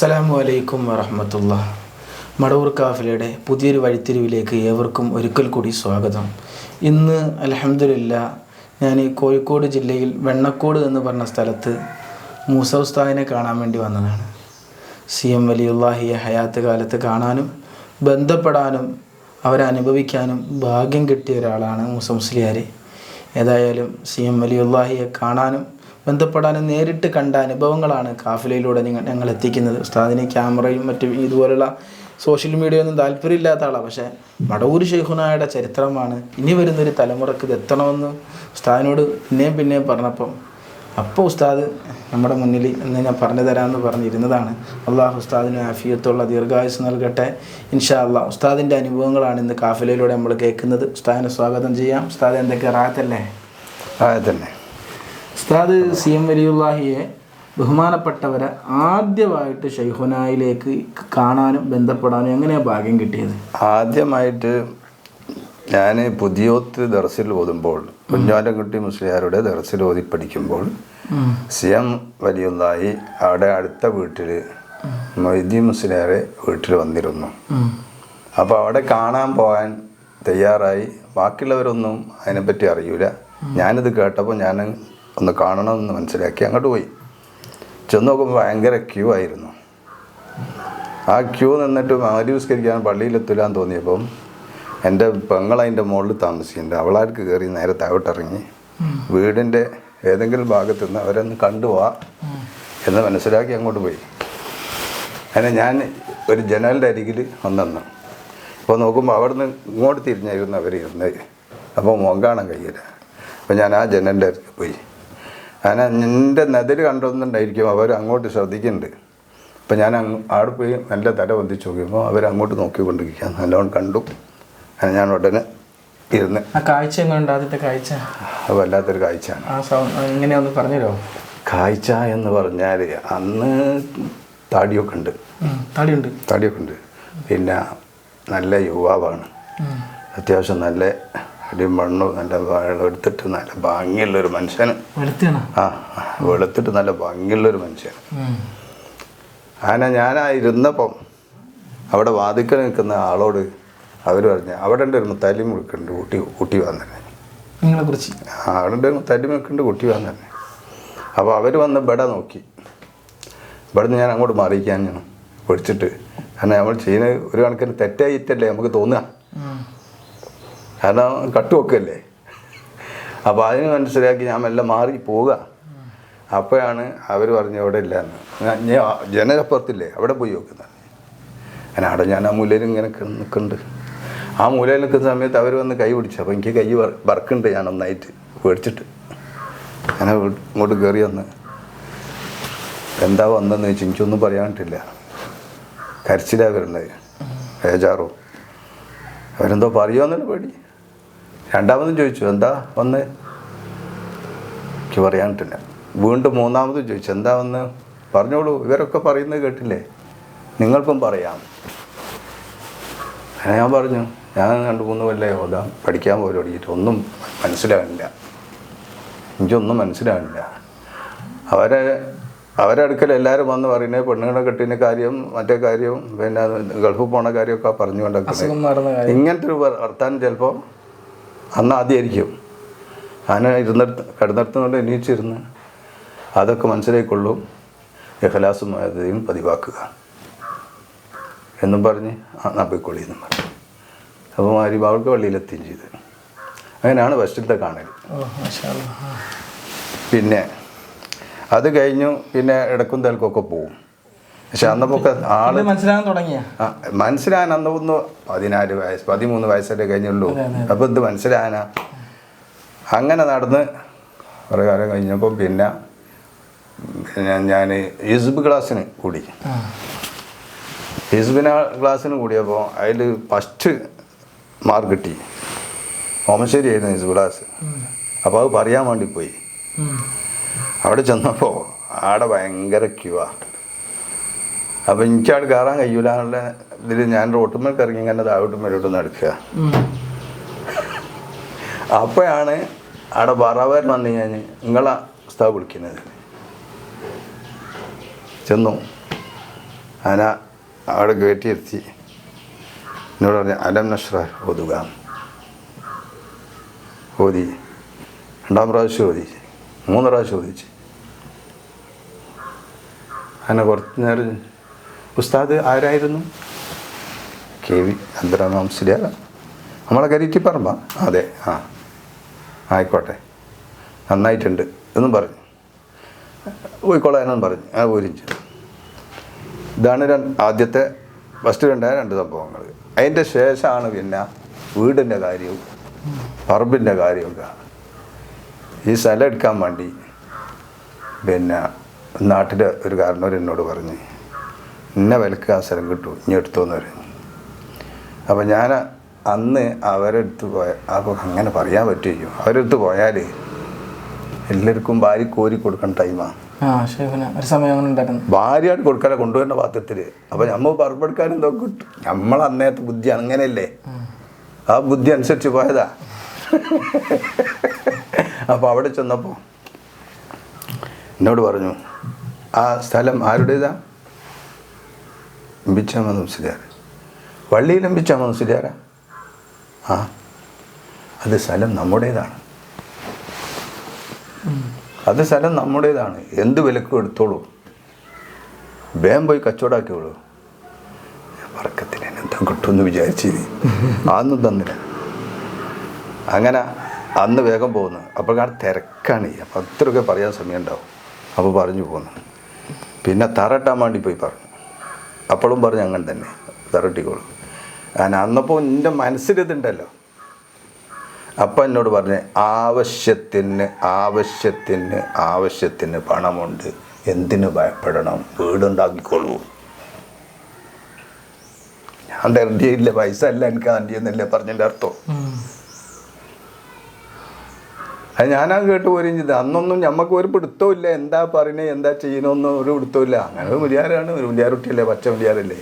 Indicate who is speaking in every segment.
Speaker 1: അസ്സലാമു അലൈക്കും വറഹമത്തുള്ള മടവൂർ കാഫിലയുടെ പുതിയൊരു വഴിത്തിരിവിലേക്ക് ഏവർക്കും ഒരിക്കൽ കൂടി സ്വാഗതം. ഇന്ന് അലഹമില്ല ഞാൻ കോഴിക്കോട് ജില്ലയിൽ വെണ്ണക്കോട് എന്ന് പറഞ്ഞ സ്ഥലത്ത് മൂസ ഉസ്താദിനെ കാണാൻ വേണ്ടി വന്നതാണ്. സി എം വലിയുല്ലാഹിയെ ഹയാത്ത് കാലത്ത് കാണാനും ബന്ധപ്പെടാനും അവരെ അനുഭവിക്കാനും ഭാഗ്യം കിട്ടിയ ഒരാളാണ് മൂസ മുസ്ലിയാർ ഏതായാലും സി എം വലിയുല്ലാഹിയെ കാണാനും ബന്ധപ്പെടാനും നേരിട്ട് കണ്ട അനുഭവങ്ങളാണ് കാഫിലയിലൂടെ നിങ്ങൾ ഞങ്ങൾ എത്തിക്കുന്നത് ഉസ്താദിനെ ക്യാമറയും മറ്റും ഇതുപോലുള്ള സോഷ്യൽ മീഡിയ ഒന്നും താല്പര്യമില്ലാത്ത ആളാണ് പക്ഷേ മടവൂർ ഷെയ്ഖുനായുടെ ചരിത്രമാണ് ഇനി വരുന്നൊരു തലമുറയ്ക്ക് ഇത് എത്തണമെന്ന് ഉസ്താദിനോട് പിന്നെയും പിന്നെയും പറഞ്ഞപ്പം അപ്പോൾ ഉസ്താദ് നമ്മുടെ മുന്നിൽ എന്ന് ഞാൻ പറഞ്ഞു തരാമെന്ന് പറഞ്ഞിരുന്നതാണ്. അള്ളാഹ് ഉസ്താദിന് ആഫിയത്തുള്ള ദീർഘായുസ് നൽകട്ടെ. ഇൻഷാ അള്ളാഹ് ഉസ്താദിന്റെ അനുഭവങ്ങളാണ് ഇന്ന് കാഫിലയിലൂടെ നമ്മൾ കേൾക്കുന്നത്. ഉസ്താദിനെ സ്വാഗതം ചെയ്യാം. ഉസ്താദ് എന്തൊക്കെ? റാത്തല്ലേ
Speaker 2: ആ തന്നെ
Speaker 1: ഉസ്താദ് സി എം വലിയുല്ലാഹിയെ ബഹുമാനപ്പെട്ടവരെ ആദ്യമായിട്ട് ഷെയ്ഹുനായിലേക്ക് കാണാനും ബന്ധപ്പെടാനും എങ്ങനെയാണ് ഭാഗ്യം കിട്ടിയത്?
Speaker 2: ആദ്യമായിട്ട് ഞാൻ പുതിയോത്ത് ദർസിൽ ഓതുമ്പോൾ കുഞ്ഞാലക്കുട്ടി മുസ്ലിയാരുടെ ദർസിൽ ഓതി പഠിക്കുമ്പോൾ സി എം വലിയുള്ളായി അവിടെ അടുത്ത വീട്ടിൽ മൊയ്തി മുസ്ലിയാരെ വീട്ടിൽ വന്നിരുന്നു. അപ്പോൾ അവിടെ കാണാൻ പോകാൻ തയ്യാറായി. ബാക്കിയുള്ളവരൊന്നും അതിനെപ്പറ്റി അറിയൂല. ഞാനിത് കേട്ടപ്പോൾ ഞാൻ ഒന്ന് കാണണമെന്ന് മനസ്സിലാക്കി അങ്ങോട്ട് പോയി. ചെന്ന് നോക്കുമ്പോൾ ഭയങ്കര ക്യൂ ആയിരുന്നു. ആ ക്യൂ നിന്നിട്ട് മരുവിസ്കരിക്കാൻ പള്ളിയിലെത്തില്ല എന്ന് തോന്നിയപ്പം എന്റെ പെങ്ങളതിന്റെ മുകളിൽ താമസിക്കുന്നുണ്ട്. അവളാർക്ക് കയറി നേരെ താഴോട്ടിറങ്ങി. വീടിന്റെ ഏതെങ്കിലും ഭാഗത്തു നിന്ന് അവരൊന്ന് കണ്ടുപോവാ എന്ന് മനസ്സിലാക്കി അങ്ങോട്ട് പോയി. അങ്ങനെ ഞാൻ ഒരു ജനലിന്റെ അരികിൽ വന്നെന്നു. അപ്പോൾ നോക്കുമ്പോൾ അവിടെ നിന്ന് ഇങ്ങോട്ട് തിരിഞ്ഞായിരുന്നു അവർ ഇരുന്നത്. അപ്പോൾ മുഖം കാണാൻ കഴിയില്ല. അപ്പോൾ ഞാൻ ആ ജനലിന്റെ അരികിൽ പോയി. അങ്ങനെ എന്റെ നെതിൽ കണ്ടുവന്നുണ്ടായിരിക്കും അവർ അങ്ങോട്ട് ശ്രദ്ധിക്കുന്നുണ്ട് അപ്പം ഞാൻ അങ്ങ് അവിടെ പോയി നല്ല തല പൊന്തിച്ച് നോക്കിയപ്പോൾ അവർ അങ്ങോട്ട് നോക്കിക്കൊണ്ടിരിക്കുക നല്ലോണം കണ്ടു. അങ്ങനെ ഞാൻ ഉടനെ ഇരുന്ന്.
Speaker 1: ആ കാഴ്ച എങ്ങനെയുണ്ട് ആദ്യത്തെ കാഴ്ച?
Speaker 2: അത് വല്ലാത്തൊരു കാഴ്ചയാണ്.
Speaker 1: ആ പറഞ്ഞല്ലോ എങ്ങനെയാന്ന് പറഞ്ഞുതരോ
Speaker 2: കാഴ്ച എന്ന് പറഞ്ഞാൽ അന്ന് താടിയൊക്കെ ഉണ്ട്.
Speaker 1: താടിയുണ്ട്.
Speaker 2: താടിയൊക്കെ ഉണ്ട്. പിന്നെ നല്ല യുവാവാണ്. അത്യാവശ്യം നല്ല അടിയും മണ്ണും നല്ല വെളുത്തിട്ട് എടുത്തിട്ട് നല്ല ഭംഗിയുള്ളൊരു മനുഷ്യന്. ആ വെളുത്തിട്ട് നല്ല ഭംഗിയുള്ളൊരു മനുഷ്യൻ അങ്ങനെ ഞാനായിരുന്നപ്പം അവിടെ വാതിക്കൽ നിൽക്കുന്ന ആളോട് അവർ പറഞ്ഞു അവിടെ ഉണ്ട് ഒരു മുത്താലി മുഴുക്കുന്നുണ്ട് ഊട്ടി ഊട്ടി വന്നെ
Speaker 1: നിങ്ങളെ കുറിച്ച്
Speaker 2: അവിടെ ഉണ്ട് മുത്താലി മുഴുക്കുന്നുണ്ട് ഊട്ടി വന്നെ അപ്പോൾ അവർ വന്ന് ഇവിടെ നോക്കി. ഇവിടെ നിന്ന് ഞാൻ അങ്ങോട്ട് മാറിയിക്കാൻ ഞാൻ പിടിച്ചിട്ട് കാരണം നമ്മൾ ചെയ്യുന്ന ഒരു കണക്കിന് തെറ്റായിട്ടല്ലേ നമുക്ക് തോന്നുക? കാരണം കട്ടുവെക്കല്ലേ? അപ്പോൾ അതിന് മനസ്സിലാക്കി ഞാൻ മെല്ലെ മാറി പോവുക. അപ്പോഴാണ് അവർ പറഞ്ഞു അവിടെ ഇല്ല എന്ന് ജനലപ്പുറത്തില്ലേ? അവിടെ പോയി നോക്കുന്നത്. അങ്ങനെ അവിടെ ഞാൻ ആ മൂലയിൽ ഇങ്ങനെ നിൽക്കുന്നുണ്ട്. ആ മൂലയിൽ നിൽക്കുന്ന സമയത്ത് അവർ വന്ന് കൈ പിടിച്ചു. അപ്പോൾ എനിക്ക് കൈ വറക്കുന്നുണ്ട് ഞാൻ ഒന്നായിട്ട് പേടിച്ചിട്ട്. അങ്ങനെ ഇങ്ങോട്ട് കയറി വന്ന്. എന്താ വന്നതെന്ന് വെച്ചാൽ എനിക്കൊന്നും പറയാനിട്ടില്ല കരച്ചിലാണ് വരുന്നത്. ബേജാറോ. അവരെന്തോ പറയുമെന്നൊരു പേടി. രണ്ടാമതും ചോദിച്ചു എന്താ വന്ന്? എനിക്ക് പറയാൻ പറ്റില്ല വീണ്ടും മൂന്നാമതും ചോദിച്ചു എന്താ വന്ന്? പറഞ്ഞോളൂ ഇവരൊക്കെ പറയുന്നത് കേട്ടില്ലേ? നിങ്ങൾക്കും പറയാം. അങ്ങനെ ഞാൻ പറഞ്ഞു ഞാൻ രണ്ട് മൂന്ന് കൊല്ലം ഓതാം പഠിക്കാൻ പോലും തുടങ്ങിയിട്ട് ഒന്നും മനസ്സിലാവില്ല. എനിക്കൊന്നും മനസ്സിലാവില്ല. അവരെ അവരെ അടുക്കൽ എല്ലാവരും വന്ന് പറയുന്നത് പെണ്ണുങ്ങളെ കെട്ടിന്റെ കാര്യം മറ്റേ കാര്യവും പിന്നെ ഗൾഫ് പോണ കാര്യമൊക്കെ പറഞ്ഞുകൊണ്ടൊക്കെ ഇങ്ങനത്തെ ഒരു വർ- വർത്താനം ചിലപ്പോൾ അന്ന് ആദ്യമായിരിക്കും അങ്ങനെ ഇരുന്നിടത്ത് കിടന്നിടത്തുകൊണ്ട് എണീച്ചിരുന്ന് അതൊക്കെ മനസ്സിലായിക്കൊള്ളൂ എഹലാസും അതിയും പതിവാക്കുക. എന്നും പറഞ്ഞ് ആ നബിക്കൊള്ളി എന്നും പറഞ്ഞു. അപ്പോൾ മാരി അവൾക്ക് പള്ളിയിലെത്തുകയും ചെയ്തു. അങ്ങനെയാണ് ഫസ്റ്റിലത്തെ കാണൽ. പിന്നെ അത് കഴിഞ്ഞു. പിന്നെ ഇടക്കും തലക്കൊക്കെ പോവും. പക്ഷെ അന്നപ്പൊക്കെ
Speaker 1: ആൾ മനസ്സിലാകാൻ തുടങ്ങിയ?
Speaker 2: മനസ്സിലാൻ മനസ്സിലാകാൻ അന്ന് ഒന്ന് പതിനാല് വയസ്സ് പതിമൂന്ന് വയസ്സല്ലേ കഴിഞ്ഞുള്ളൂ. അപ്പോൾ ഇത് മനസ്സിലാകാനാ? അങ്ങനെ നടന്ന് കുറേ കാലം കഴിഞ്ഞപ്പം പിന്നെ ഞാൻ ഹിസ്ബ് ക്ലാസ്സിന് കൂടി. ഹിസ്ബിന ക്ലാസ്സിന് കൂടിയപ്പോൾ അതിൽ ഫസ്റ്റ് മാർക്ക് കിട്ടി. ഓമശ്ശേരി ആയിരുന്നു ഹിസ്ബ് ക്ലാസ്. അപ്പോൾ അത് പറയാൻ വേണ്ടി പോയി. അവിടെ ചെന്നപ്പോൾ ആടെ ഭയങ്കര ക്യൂവാ അപ്പം എനിക്കവിടെ കയറാൻ കഴിയൂല എന്നുള്ള ഇതിൽ ഞാൻ റോട്ടുമ്മേൽ ഇറങ്ങി ഇങ്ങനെ താഴോട്ടും മേലോട്ടും നടക്കുക. അപ്പോഴാണ് അവിടെ ബറാവർ വന്നു ഞാൻ നിങ്ങളെ ഉസ്താവ് വിളിക്കുന്നത്. ചെന്നു. ആന അവിടെ കയറ്റിയിരുത്തി എന്നോട് പറഞ്ഞു അലം നഷ്റ ഓതുക. ഓതി. രണ്ടാം പ്രാവശ്യം ഓതി. മൂന്ന് പ്രാവശ്യം ഓതിച്ച്. അങ്ങനെ കുറച്ച് നേരം ഉസ്താദ് ആരായിരുന്നു? കെ വി അബ്ദുറഹ്മാൻ മുസ്ലിയാർ നമ്മളെ കരീറ്റി പറമ്പ. അതെ ആ. ആയിക്കോട്ടെ. നന്നായിട്ടുണ്ട്. എന്നും പറഞ്ഞു. പോയിക്കോളാനെന്നും പറഞ്ഞു. ആ പോരും ചെയ്തു ഇതാണ് ആദ്യത്തെ ഫസ്റ്റ് രണ്ടായ രണ്ട് സംഭവങ്ങൾ. അതിന്റെ ശേഷമാണ് പിന്നെ വീടിന്റെ കാര്യവും പറമ്പിന്റെ കാര്യമൊക്കെ ഈ സ്ഥലം എടുക്കാൻ വേണ്ടി പിന്നെ നാട്ടിലെ ഒരു കാരണവർ എന്നോട് പറഞ്ഞ്. ഇന്ന വിലക്ക് ആ സ്ഥലം കിട്ടും ഇനി എടുത്തോന്ന് പറയുന്നു അപ്പം ഞാൻ അന്ന് അവരെടുത്ത് പോയ അപ്പോൾ അങ്ങനെ പറയാൻ പറ്റുമോ അവരെടുത്ത് പോയാൽ എല്ലാവർക്കും ഭാര്യ കോരി കൊടുക്കുന്ന ടൈമാണ് ഭാര്യയായിട്ട് കൊടുക്കാതെ കൊണ്ടുവരുന്ന പാത്രത്തിൽ അപ്പം നമ്മൾ പറപ്പെടുക്കാനും ഇതൊക്കെ കിട്ടും. നമ്മൾ അന്നേരത്തെ ബുദ്ധി അങ്ങനെയല്ലേ? ആ ബുദ്ധി അനുസരിച്ച് പോയതാ. അപ്പോൾ അവിടെ ചെന്നപ്പോൾ എന്നോട് പറഞ്ഞു ആ സ്ഥലം ആരുടേതാ? എംപിച്ചാമ മുസ്ലിയാർ വള്ളിയിൽ എംപിച്ചാമ മുസ്ലിയാരാ. ആ അത് സ്ഥലം നമ്മുടേതാണ്. അത് സ്ഥലം നമ്മുടേതാണ്. എന്ത് വിലക്കും എടുത്തോളൂ. വേഗം പോയി കച്ചവടാക്കിയോളൂ വർക്കത്തിന് എന്താ കിട്ടുമെന്ന് വിചാരിച്ചു അതൊന്നും തന്നില്ല. അങ്ങനെ അന്ന് വേഗം പോകുന്നു. അപ്പോൾ കാരണം തിരക്കാണ്. അപ്പം അത്രയൊക്കെ പറയാൻ സമയം ഉണ്ടാവും അപ്പോൾ പറഞ്ഞു പോകുന്നു. പിന്നെ തറട്ടാൻ വേണ്ടി പോയി പറഞ്ഞു. അപ്പോഴും പറഞ്ഞു അങ്ങനെ തന്നെ. തറട്ടിക്കോളൂ ഞാൻ അന്നപ്പോൾ എന്റെ മനസ്സിലിതുണ്ടല്ലോ അപ്പം എന്നോട് പറഞ്ഞ് ആവശ്യത്തിന് ആവശ്യത്തിന് ആവശ്യത്തിന് പണമുണ്ട്. എന്തിനു ഭയപ്പെടണം? വീടുണ്ടാക്കിക്കോളൂ. ഞാൻ തരണ്ടിയില്ല. പൈസ അല്ല എനിക്ക് തരണ്ടിയെന്നല്ലേ പറഞ്ഞതിന്റെ അർത്ഥം. അത് ഞാനാ കേട്ട് പോരും ചെയ്ത് അന്നൊന്നും ഞമ്മക്ക് ഒരു പിടുത്തവും ഇല്ല. എന്താ പറയണേ എന്താ ചെയ്യണമെന്നും ഒരു പിടുത്തവും ഇല്ല. അങ്ങനെ ഒരു മുരിയാരാണ് ഒരു മുരിയാറുട്ടിയല്ലേ പച്ച മുരിയാറല്ലേ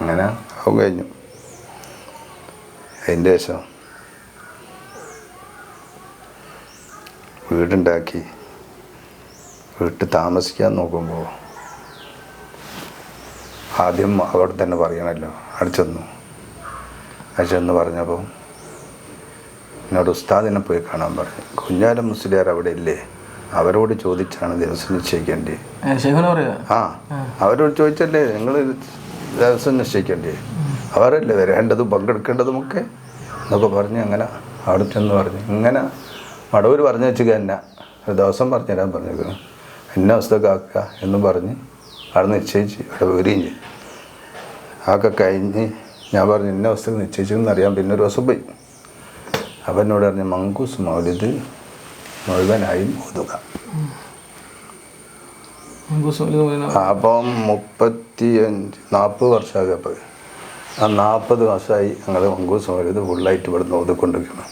Speaker 2: അങ്ങനെ അവൻ കഴിഞ്ഞു. അതിന്റെ ശേഷം വീടുണ്ടാക്കി. വീട്ടിൽ താമസിക്കാൻ നോക്കുമ്പോൾ ആദ്യം അവിടെ തന്നെ പറയണമല്ലോ അടിച്ചെന്നു ചെന്നു. അവിടെ ചെന്ന് പറഞ്ഞപ്പോൾ എന്നോട് ഉസ്താദിനെ പോയി കാണാൻ പറഞ്ഞു. കുഞ്ഞാലം മുസ്ലിയാർ അവിടെ ഇല്ലേ? അവരോട് ചോദിച്ചാണ് ദിവസം നിശ്ചയിക്കേണ്ടത് ആ അവരോട് ചോദിച്ചല്ലേ നിങ്ങൾ ദിവസം നിശ്ചയിക്കേണ്ടേ? അവരല്ലേ വരേണ്ടതും പങ്കെടുക്കേണ്ടതും ഒക്കെ എന്നൊക്കെ പറഞ്ഞ് അങ്ങനെ അവിടെ ചെന്ന് പറഞ്ഞു. ഇങ്ങനെ മടവൂർ പറഞ്ഞു വെച്ചു തന്നെ ഒരു ദിവസം പറഞ്ഞു തരാൻ പറഞ്ഞേക്കുന്നു. എന്നെ അവസ്ഥക്ക് ആക്കുക എന്നും പറഞ്ഞ് അവിടെ നിശ്ചയിച്ച് അവിടെ വരികയും ചെയ്യും ആക്കെ കഴിഞ്ഞ് ഞാൻ പറഞ്ഞു ഇന്ന അവസ്ഥക്ക് നിശ്ചയിച്ചെന്ന് അറിയാൻ പിന്നെ ഒരു ദിവസം പോയി. എന്നോട് പറഞ്ഞു മങ്കൂസ് മൗലിദ് മുഴുവനായും ഓതുക. അപ്പം മുപ്പത്തി അഞ്ച് നാൽപ്പത് വർഷമൊക്കെ അപ്പോൾ ആ നാൽപ്പത് വർഷമായി ഞങ്ങൾ മങ്കൂസ് മൗലിദ് ഫുള്ളായിട്ട് ഇവിടെ നിന്ന് ഓതിക്കൊണ്ടിരിക്കണം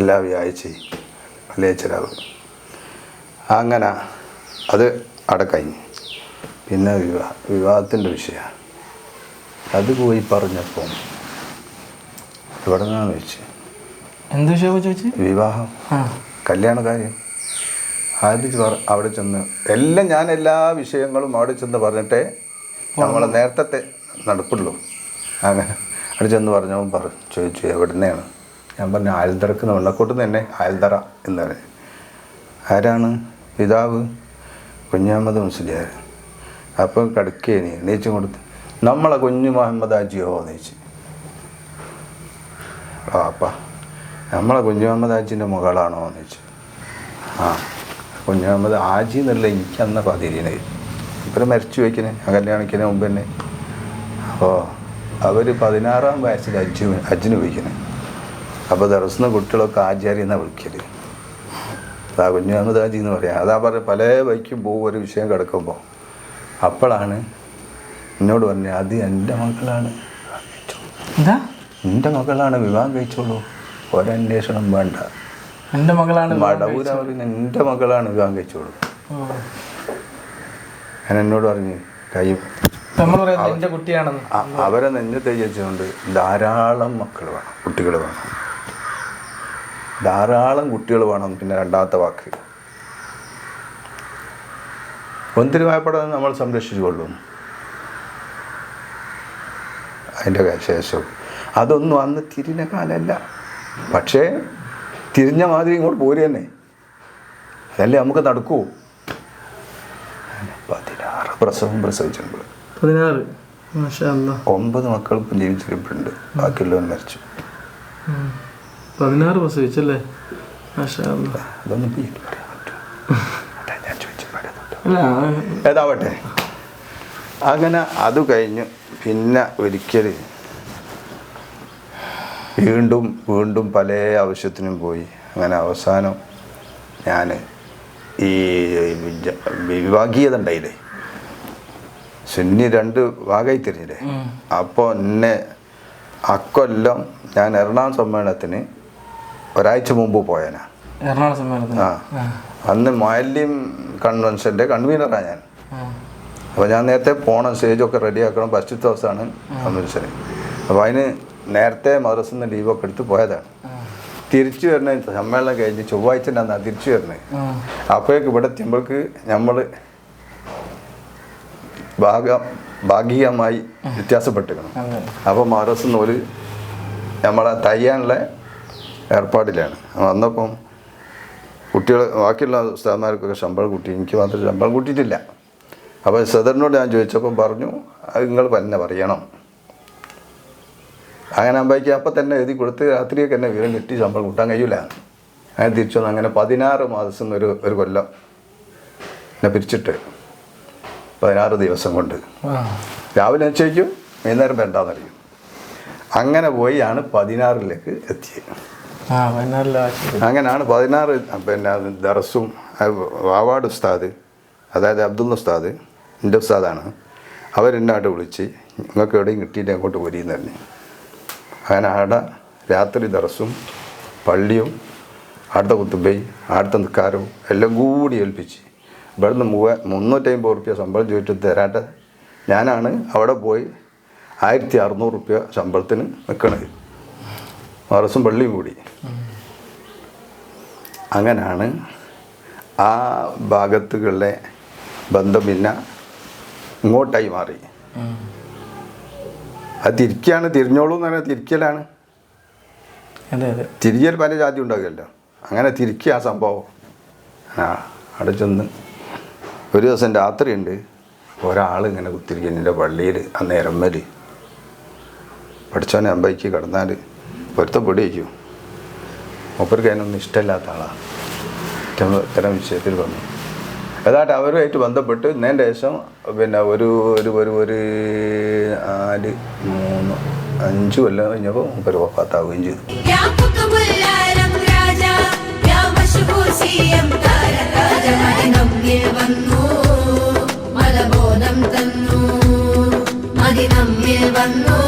Speaker 2: എല്ലാ വ്യാഴ്ചയും വെള്ളിയാഴ്ചരാവ്. അങ്ങനെ അത് അടക്കഴിഞ്ഞു പിന്നെ വിവാഹ വിവാഹത്തിന്റെ വിഷയമാണ്. അത് പോയി പറഞ്ഞപ്പം എവിടെ നിന്നാണ് വെച്ച്
Speaker 1: എന്ത് ചോദിച്ചു
Speaker 2: വിവാഹം. കല്യാണ കാര്യം. ആദ്യം അവിടെ ചെന്ന് എല്ലാം ഞാൻ എല്ലാ വിഷയങ്ങളും അവിടെ ചെന്ന് പറഞ്ഞിട്ടേ നമ്മൾ നേരത്തെ നടപ്പുള്ളൂ. അങ്ങനെ അവിടെ ചെന്ന് പറഞ്ഞവൻ പറഞ്ഞു ചോദിച്ചു എവിടുന്നെയാണ്? ഞാൻ പറഞ്ഞു ആയൽതറക്ക് വെള്ളക്കോട്ട് തന്നെ ആയൽതറ എന്ന് പറഞ്ഞു. ആരാണ്? പിതാവ് കുഞ്ഞഹമ്മദ് മുസ്ലിയാർ അപ്പം നീ എണീച്ചും കൊടുത്ത് നമ്മളെ കുഞ്ഞു മുഹമ്മദ് ആജിയോ നീച്ച്. ആ അപ്പ. നമ്മളെ കുഞ്ഞു മുഹമ്മദ് ആജിന്റെ മകളാണോ എന്ന് വെച്ചു ആ കുഞ്ഞു മുഹമ്മദ് ആജി എന്നുള്ള എനിക്ക് അന്ന പതിരിനെ. ഇപ്പം മരിച്ചു വയ്ക്കണേ ആ കല്യാണിക്കുന്ന മുമ്പ് തന്നെ. അപ്പോൾ അവർ പതിനാറാം വയസ്സിൽ അജ്ജു അജ്ജിന് വിളിക്കണേ. അപ്പോൾ ദർശന കുട്ടികളൊക്കെ ആചാര്യ എന്നാണ് വിളിക്കൽ. അതാ കുഞ്ഞു മുഹമ്മദ് ആജി എന്ന് പറയാം. അതാ പറഞ്ഞ പല വൈക്കും പോകും ഒരു വിഷയം കിടക്കുമ്പോൾ അപ്പോഴാണ് എന്നോട് പറഞ്ഞത് അത് എന്റെ മക്കളാണ്
Speaker 1: എന്താ?
Speaker 2: എന്റെ മക്കളാണ് വിവാഹം കഴിച്ചോളൂ. ഒരന്വേഷണം വേണ്ട.
Speaker 1: എന്റെ മകളാണ്
Speaker 2: മടവൂര പറയുന്ന എന്റെ മകളാണ് വിവാഹം കഴിച്ചോളൂ. ഞാൻ എന്നോട് പറഞ്ഞു കൈ
Speaker 1: എന്റെ കുട്ടിയാണെന്ന്.
Speaker 2: അവരെ നെഞ്ഞ തയ്ച്ചുകൊണ്ട് ധാരാളം മക്കൾ വേണം കുട്ടികൾ വേണം. ധാരാളം കുട്ടികൾ വേണം പിന്നെ രണ്ടാമത്തെ വാക്ക്. ഒന്തിരുമായപ്പെടാൻ നമ്മൾ സംരക്ഷിച്ചു കൊള്ളും. അതിന്റെ ശേഷം. അതൊന്നും അന്ന് തിരിഞ്ഞ കാലമല്ല പക്ഷേ തിരിഞ്ഞ മാതിരി ഇങ്ങോട്ട് പോരുക തന്നെ അതല്ലേ നമുക്ക് നടക്കൂ? പതിനാറ് പ്രസവം പ്രസവിച്ചിട്ടുണ്ട്.
Speaker 1: പതിനാറ്.
Speaker 2: ഒമ്പത് മക്കൾ ഇപ്പം ജീവിച്ചിരിപ്പുണ്ട്. ബാക്കിയുള്ളവൻ മരിച്ചു.
Speaker 1: പതിനാറ് പ്രസവിച്ചല്ലേ?
Speaker 2: അതൊന്നും ഏതാവട്ടെ? അങ്ങനെ അത് കഴിഞ്ഞു പിന്നെ ഒരിക്കൽ വീണ്ടും വീണ്ടും പല ആവശ്യത്തിനും പോയി. അങ്ങനെ അവസാനം ഞാൻ ഈ വിഭാഗീയത ഉണ്ടായില്ലേ? സുന്നി രണ്ട് ഭാഗമായി തിരിഞ്ഞില്ലേ? അപ്പോൾ എന്നെ അക്കൊല്ലം ഞാൻ എറണാകുളം സമ്മേളനത്തിന് ഒരാഴ്ച മുമ്പ് പോയനാ.
Speaker 1: എറണാകുളം സമ്മേളനത്തിന്?
Speaker 2: ആ. അന്ന് മൊയല്യം കൺവെൻഷന്റെ കൺവീനറാണ് ഞാൻ. അപ്പോൾ ഞാൻ നേരത്തെ പോകണം സ്റ്റേജൊക്കെ റെഡിയാക്കണം ഫസ്റ്റ് ദിവസമാണ് കൺവെൻഷന്. അപ്പോൾ അതിന് നേരത്തെ മദ്രസിൽ നിന്ന് ലീവൊക്കെ എടുത്ത് പോയതാണ് തിരിച്ചു വരുന്ന സമ്മേളനം കഴിഞ്ഞ് ചൊവ്വാഴ്ച തന്നെ തിരിച്ചു വരുന്നത് അപ്പോഴേക്ക് ഇവിടെ എത്തുമ്പോൾക്ക് നമ്മൾ ഭാഗം ഭാഗികമായി വ്യത്യാസപ്പെട്ടിരിക്കണം അപ്പോൾ മദ്രസിൽ നിന്ന് ഒരു നമ്മളെ തയ്യാനുള്ള ഏർപ്പാടിലാണ്. വന്നപ്പം കുട്ടികൾ ബാക്കിയുള്ള ഉസ്താദന്മാർക്കൊക്കെ ശമ്പളം കൂട്ടി. എനിക്ക് മാത്രം ശമ്പളം കൂട്ടിയിട്ടില്ല. അപ്പോൾ സദറിനോട് ഞാൻ ചോദിച്ചപ്പോൾ പറഞ്ഞു അത് നിങ്ങൾ തന്നെ പറയണം. അങ്ങനെ അമ്പായിക്ക് അപ്പം തന്നെ എഴുതി കൊടുത്ത് രാത്രിയൊക്കെ എന്നെ വീരം കിട്ടി ശമ്പളം കൂട്ടാൻ കഴിയില്ല അങ്ങനെ തിരിച്ചു വന്നു അങ്ങനെ പതിനാറ് മാസം ഒരു ഒരു കൊല്ലം എന്നെ പിരിച്ചിട്ട് പതിനാറ് ദിവസം കൊണ്ട്. രാവിലെ നിശ്ചയിക്കും വൈകുന്നേരം വേണ്ടാന്നറിയും അങ്ങനെ പോയി ആണ് പതിനാറിലേക്ക് എത്തിയത് അങ്ങനെയാണ് പതിനാറ് പിന്നെ ദറസും വാവാട് ഉസ്താദ് അതായത് അബ്ദുൽ ഉസ്താദ് എന്റെ ഉസ്താദാണ്. അവരെന്നാട്ട് വിളിച്ച് നിങ്ങൾക്ക് എവിടെയും കിട്ടിയിട്ട് അങ്ങോട്ട് വരിയെന്ന് തന്നെ അങ്ങനെ അവിടെ രാത്രി ദർസും പള്ളിയും അടുത്ത കുത്തുബൈ അടുത്ത നിൽക്കാരും എല്ലാം കൂടി ഏൽപ്പിച്ച് ഇവിടുന്ന് മൂവ മുന്നൂറ്റമ്പത് റുപ്യ ശമ്പളം ചോദിച്ചിട്ട് തരാട്ടെ. ഞാനാണ് അവിടെ പോയി ആയിരത്തി അറുന്നൂറ് റുപ്യ ശമ്പളത്തിന് നിൽക്കണത് മറസും പള്ളിയും കൂടി. അങ്ങനെയാണ് ആ ഭാഗത്തുകളിലെ ബന്ധം പിന്നെ ഇങ്ങോട്ടായി മാറി. അത് തിരിക്കുകയാണ് തിരിഞ്ഞോളൂ എന്ന് പറഞ്ഞാൽ തിരിക്കലാണ്.
Speaker 1: അതെ അതെ.
Speaker 2: തിരിയൽ പല ജാതി ഉണ്ടാകുമല്ലോ അങ്ങനെ തിരിക്കുക ആ സംഭവം. ആ അവിടെ ചെന്ന് ഒരു ദിവസം രാത്രിയുണ്ട്. ഒരാൾ ഇങ്ങനെ കുത്തിരിക്കുന്നു എന്റെ പള്ളിയിൽ ആ വരി. പഠിച്ചവനെ അമ്പയ്ക്ക് കിടന്നാൽ പൊരുത്തപ്പൊടി വയ്ക്കും മൂപ്പർക്ക് അതിനൊന്നും ഇഷ്ടമില്ലാത്ത ആളാണ് ഇത്തരം- വിഷയത്തിൽ വന്നു. ഏതാണ്ട് അവരുമായിട്ട് ബന്ധപ്പെട്ട് ഇന്നേന്റെ ശേഷം പിന്നെ ഒരു ഒരു ഒരു ഒരു നാല് മൂന്ന് അഞ്ച് കൊല്ലം കഴിഞ്ഞപ്പോൾ ഒരു പത്താവുകയും ചെയ്തു.
Speaker 3: വന്നു.